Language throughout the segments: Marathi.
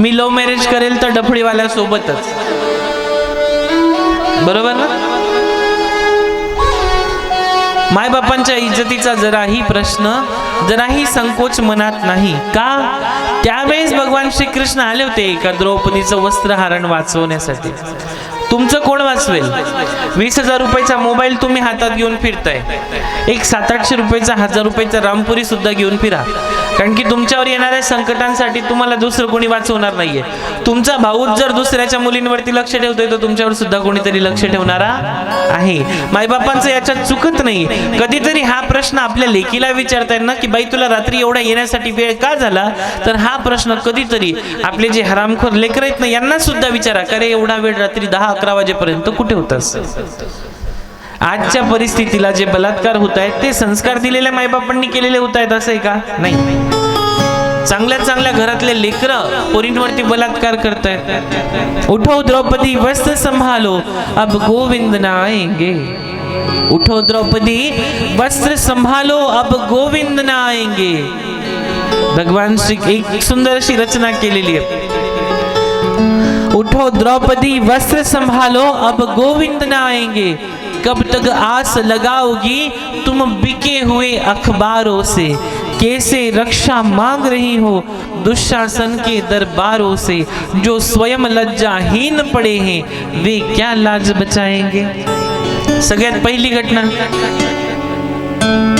मी लव्ह मॅरेज करेल तर डफडीवाल्यासोबतच. बरोबर ना? मायबापांच्या इज्जतीचा जराही प्रश्न जराही संकोच मनात नाही. का? त्यावेळेस भगवान श्रीकृष्ण आले होते एका द्रौपदीचं वस्त्रहारण वाचवण्यासाठी. तुमचं कोण वाचवेल? वीस हजार रुपयाचा मोबाईल तुम्ही हातात घेऊन फिरताय. एक सात आठशे रुपयाचा हजार रुपयाचा रामपुरी सुद्धा घेऊन फिरा. कारण की तुमच्यावर येणाऱ्या संकटांसाठी तुम्हाला दुसरं कोणी वाचवणार नाहीये. तुमचा भाऊच जर दुसऱ्याच्या मुलींवरती लक्ष ठेवतोय तर तुमच्यावर सुद्धा कोणीतरी लक्ष ठेवणारा आहे. मायबापांचं याच्यात चुकत नाही. कधीतरी हा प्रश्न आपल्या लेकीला विचारताय ना की बाई तुला रात्री एवढा येण्यासाठी वेळ का झाला? तर हा प्रश्न कधीतरी आपले जे हरामखोर लेकर आहेत ना यांना सुद्धा विचारा का रे एवढा वेळ रात्री दहा अकरा वाजेपर्यंत कुठे होतास? आजच्या परिस्थितीला जे बलात्कार होत आहेत ते संस्कार दिलेल्या मायबापांनी केलेले होत आहेत असं आहे का? नाही. चांगल्या चांगल्या घरातले लेकर पोरींवरती बलात्कार करतायत. उठो द्रौपदी वस्त्र संभालो, अब गोविंद ना आएँगे उठो द्रौपदी वस्त्र संभालो, अब गोविंद ना आएँगे भगवान श्री एक सुंदर अशी रचना केलेली आहे. उठो द्रौपदी वस्त्र संभालो, अब गोविंद न आएँगे कब तक आस लगाओगी, तुम बिके हुए अखबारों से. कैसे रक्षा मांग रही हो? दुशासन के दरबारों से जो स्वयं लज्जाहीन पड़े हैं वे क्या लाज बचाएंगे? सगळ्यात पहिली घटना.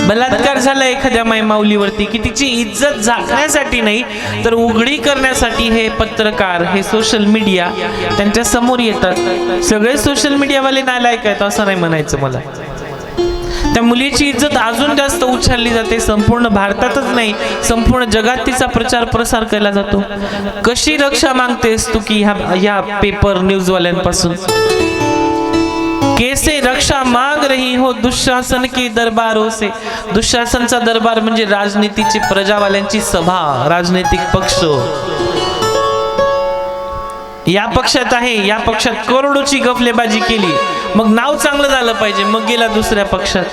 बलात्कार झाला एखाद्या माय माऊलीवरती की तिची इज्जत झाकण्यासाठी नाही तर उघडी करण्यासाठी हे पत्रकार हे सोशल मीडिया त्यांच्यासमोर येतात. सगळे सोशल मीडियावाले नालायक आहेत असं नाही म्हणायचं मला. त्या मुलीची इज्जत अजून जास्त उछालली जाते. संपूर्ण भारतातच नाही संपूर्ण जगात तिचा प्रचार प्रसार केला जातो. कशी रक्षा मागतेस तू की ह्या ह्या पेपर न्यूजवाल्यांपासून कैसे रक्षा माग रही हो दुशासन के दरबारों से? दुःशासनचा दरबार म्हणजे राजनीतीची प्रजावाल्यांची सभा राजनैतिक पक्ष. या पक्षात आहे या पक्षात करोडोची गफलेबाजी केली. मग नाव चांगलं झालं पाहिजे मग गेला दुसऱ्या पक्षात.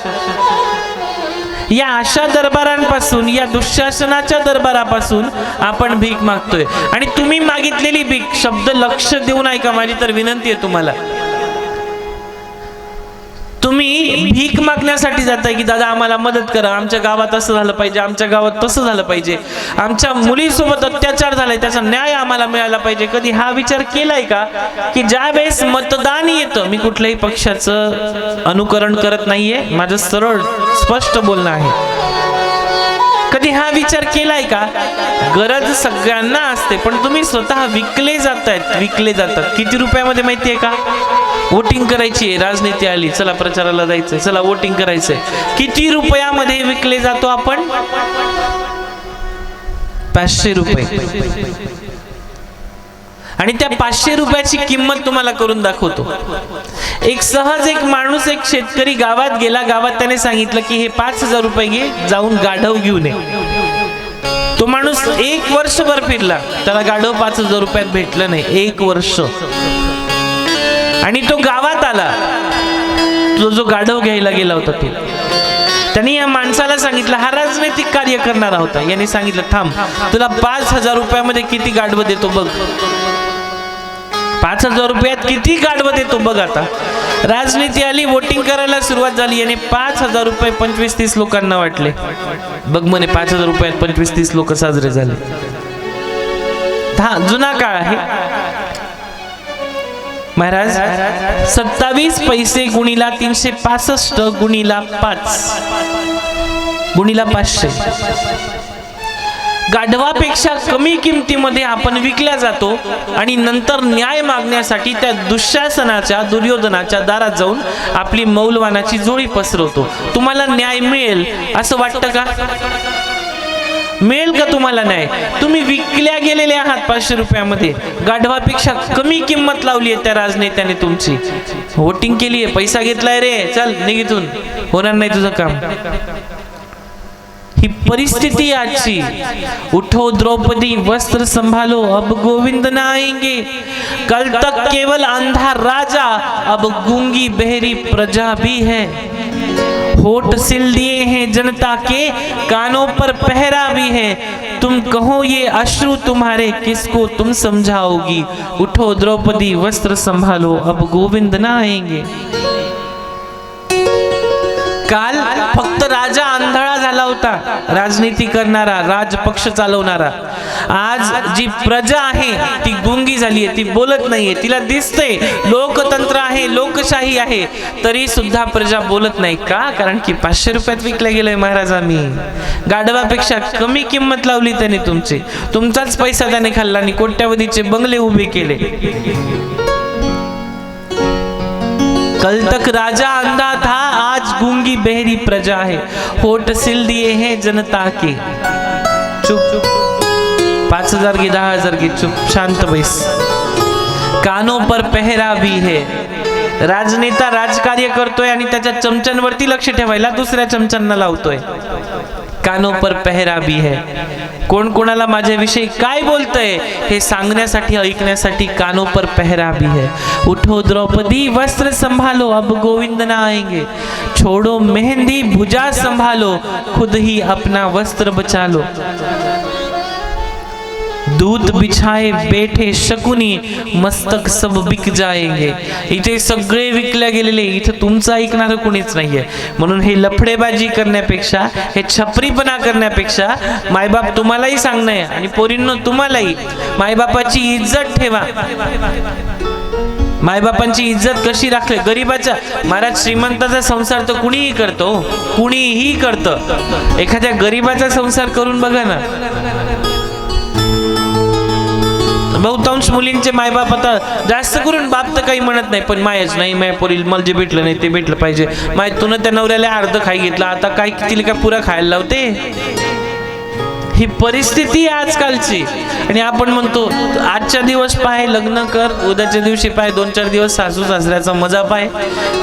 या अशा दरबारांपासून या दुःशासनाच्या दरबारापासून आपण भीक मागतोय. आणि तुम्ही मागितलेली भीक शब्द लक्ष देऊन ऐका माझी तर विनंती आहे तुम्हाला. तुम्ही भीक मागण्यासाठी जाताय की दादा आम्हाला मदत करा. आमच्या गावात असं झालं पाहिजे. आमच्या गावात तसं झालं पाहिजे. आमच्या मुलीसोबत अत्याचार झालाय. त्याचा न्याय आम्हाला मिळाला पाहिजे. कधी हा विचार केलाय का? की ज्या वेळेस मतदान येतं मी कुठल्याही पक्षाचं अनुकरण करत नाहीये. माझं सरळ स्पष्ट बोलणं आहे. कधी हा विचार केलाय का? गरज सगळ्यांना असते. पण तुम्ही स्वतः विकले जातायत. विकले जातात. किती रुपयामध्ये माहितीये का? वोटिंग करायची आहे राजनीती आली चला प्रचाराला जायचंय चला वोटिंग करायचंय. किती रुपयामध्ये विकले जातो आपण? पाचशे रुपये. आणि त्या पाचशे रुपयाची किंमत तुम्हाला करून दाखवतो. एक सहज एक माणूस एक शेतकरी गावात गेला गावात त्याने सांगितलं की हे पाच हजार रुपये घे जाऊन गाढव घेऊन ये. तो माणूस एक वर्षभर फिरला त्याला गाढव पाच हजार रुपयात भेटलं नाही एक वर्ष. आणि तो गावात आला. तो जो गाढव घ्यायला गेला होता तो. त्यांनी या माणसाला सांगितलं हा राजनैतिक कार्य करणारा होता. याने सांगितलं थांब तुला पाच हजार रुपयामध्ये किती गाढवं देतो बघ. पाच हजार रुपयात किती गाढवं देतो बघ आता. राजनीती आली वोटिंग करायला सुरुवात झाली याने पाच हजार रुपये पंचवीस तीस लोकांना वाटले. बघ म्हणे पाच हजार रुपयात पंचवीस तीस लोक साजरे झाले. हा जुना काळ आहे. महाराज सत्तावीस पैसे गुणीला तीनशे पासष्ट गुणीला पाच. गुणीला पाचशे. गाढवापेक्षा कमी किमतीमध्ये आपण विकल्या जातो आणि नंतर न्याय मागण्यासाठी त्या दुःशासनाच्या दुर्योधनाच्या दारात जाऊन आपली मौलवानाची जोडी पसरवतो. तुम्हाला न्याय मिळेल असं वाटतं का? मिळेल का तुम्हाला नाही तुम्ही विकल्या गेलेले आहात पाचशे रुपयामध्ये. गाढवापेक्षा कमी किंमत लावली आहे त्या राजनेत्याने तुमची. वोटिंग केली आहे. पैसा घेतलाय रे. चल निघितून होणार नाही तुझं काम. ही परिस्थिती आजची. उठो द्रौपदी वस्त्र संभालो. अब गोविंद न आएंगे कल तक केवल अंधा राजा. अब गूंगी बहरी प्रजा भी है. होठ सिल दिए हैं जनता के, कानों पर पहरा भी है। तुम कहो ये अश्रु तुम्हारे किसको तुम समझाओगी? उठो द्रौपदी, वस्त्र संभालो, अब गोविंद ना आएँगे काल फक्त राजा आंधळा झाला होता. राजनीती करणारा राजपक्ष चालवणारा. आज जी प्रजा आहे ती गुंगी झाली आहे ती बोलत नाहीये तिला दिसते लोकतंत्र आहे लोकशाही आहे तरी सुद्धा प्रजा बोलत नाही. का? कारण की पाचशे रुपयात विकल्या गेलंय महाराज आम्ही. गाढवापेक्षा कमी किंमत लावली त्याने तुमची. तुमचाच पैसा त्याने खाल्ला आणि कोट्यावधीचे बंगले उभे केले. कल तक राजा अंधा बहरी प्रजा है। होट सिल दिए हैं जनता के। चुप चुप पाच हजार की दहा हजार की चुप शांत बैस। कानों पर पहरा भी है। राजनेता राजकार्य करतोय आणि त्याच्या चमच्यांवरती लक्ष ठेवायला दुसऱ्या चमच्यांना लावतोय। कानों पर पहरा भी है। कोण कोणाला माझ्याविषयी काय बोलतंय हे सांगण्यासाठी, ऐकण्यासाठी कानों पर पहरा भी है। उठो द्रौपदी, वस्त्र संभालो, अब गोविंद ना आएँगे। छोड़ो मेहंदी, भुजा संभालो, खुद ही अपना वस्त्र बचा लो। दूत बिछाए बैठे शकुनी मस्तक सब बिक जाएंगे। इथे सगळे विकल्या गेलेले इथे तुमचं ऐकणार कुणीच नाहीये. म्हणून हे लफडेबाजी करण्यापेक्षा हे छपरीपणा करण्यापेक्षा मायबाप तुम्हालाही सांगणं आहे आणि पोरींनो तुम्हालाही मायबापाची इज्जत ठेवा. मायबापांची इज्जत कशी राखली? गरीबाचा महाराज श्रीमंताचा संसार तर कुणीही करतो कुणीही करतं. एखाद्या गरीबाचा संसार करून बघा ना. बहुतांश मुलींचे मायबाप आता जास्त करून बाप तर काही म्हणत नाही पण मायच नाही माय पोरील मला जे भेटलं नाही ते भेटलं पाहिजे. माय तुनं त्या नवऱ्याला अर्ध खाई घेतला आता काय तिला काय पुरा खायला लावते? ही परिस्थिती आहे आजकालची. आणि आपण म्हणतो आजच्या दिवस पाय लग्न कर उद्याच्या दिवशी पाय दोन चार दिवस सासू सासऱ्याचा मजा पाय.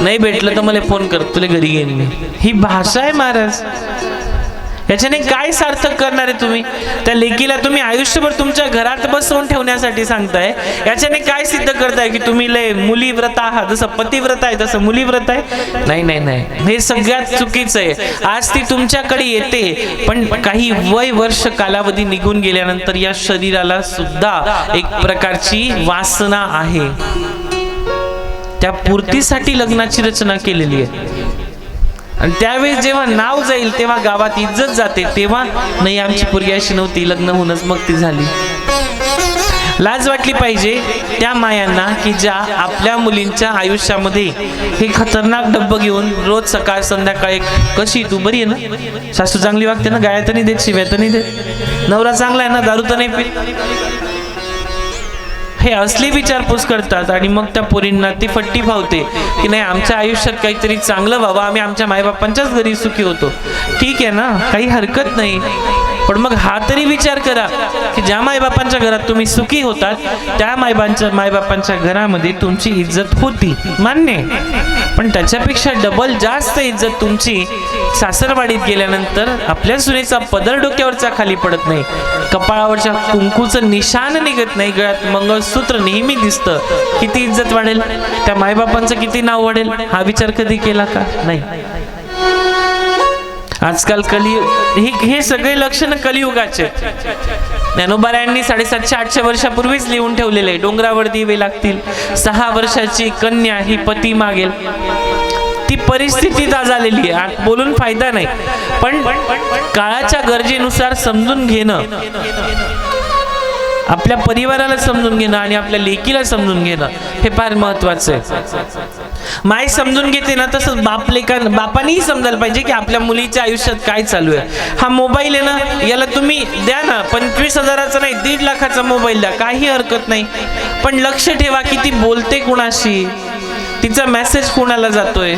नाही भेटलं तर मला फोन कर तुला घरी घेईन मी. ही भाषा आहे महाराज. याच्याने काय सार्थक करणार आहे तुम्ही? त्या लेकीला तुम्ही आयुष्यभर तुमच्या घरात बसवून ठेवण्यासाठी सांगताय. याच्याने काय सिद्ध करताय की तुम्ही लय मुली व्रत आहात? जसं पतिव्रत आहे तसं मुली व्रत आहे? नाही नाही नाही. हे सगळ्यात चुकीचं आहे. आज ती तुमच्याकडे येते पण काही वय वर्ष कालावधी निघून गेल्यानंतर या शरीराला सुद्धा एक प्रकारची वासना आहे. त्या पूर्तीसाठी लग्नाची रचना केलेली आहे. आणि त्यावेळेस जेव्हा नाव जाईल तेव्हा गावात इज्जत जाते तेव्हा नाही आमची पुरी अशी नव्हती लग्न होऊनच मग ती झाली. लाज वाटली पाहिजे त्या मायांना की ज्या आपल्या मुलींच्या आयुष्यामध्ये हे खतरनाक डब्ब घेऊन रोज सकाळ संध्याकाळी कशी तू बरी आहे ना? सासू चांगली वागते ना गाया तर नाही देत शिव्या तर नाही देत. नवरा चांगला आहे ना दारू तर नाही पित. हे असली विचारपूस करतात आणि मग त्या पोरींना ती फट्टी भावते की नाही आमच्या आयुष्यात काहीतरी चांगलं व्हावं. आम्ही आमच्या मायबापांच्याच घरी सुखी होतो. ठीक आहे ना? काही हरकत नाही. पण मग हा तरी विचार करा की ज्या मायबापांच्या घरात तुम्ही सुखी होतात त्या मायबांच्या मायबापांच्या घरामध्ये तुमची इज्जत होती. मान्य पण त्याच्यापेक्षा डबल जास्त इज्जत तुमची सासरवाडीत गेल्यानंतर आपल्या सुनेचा पदर डोक्यावरचा खाली पडत नाही. कपाळावरच्या कुंकूचं निशान निघत नाही. गळ्यात मंगळसूत्र नेहमी दिसतं. किती इज्जत वाढेल? त्या मायबापांचं किती नाव वाढेल? हा विचार कधी केला का? नाही. आजकाल कलियुग हे हे सगळे लक्षण कलियुगाचे. ज्ञानोबारायांनी साडेसातशे आठशे वर्षापूर्वीच लिहून ठेवलेले आहे. डोंगरावर दिवे लागतील. सहा वर्षाची कन्या ही पती मागेल. ती परिस्थिती आज आलेली आहे. बोलून फायदा नाही. पण काळाच्या गरजेनुसार समजून घेणं आपल्या परिवाराला समजून घेणं आणि आपल्या लेकीला समजून घेणं हे फार महत्वाचं आहे. माय समजून घेते ना तसंच बाप लेखा बापानेही समजायला पाहिजे की आपल्या मुलीच्या आयुष्यात काय चालू आहे. हा मोबाईल आहे ना याला तुम्ही द्या ना पंचवीस हजाराचा नाही दीड लाखाचा मोबाईल द्या काही हरकत नाही. पण लक्ष ठेवा की ती बोलते कुणाशी? तिचा मेसेज कोणाला जातोय?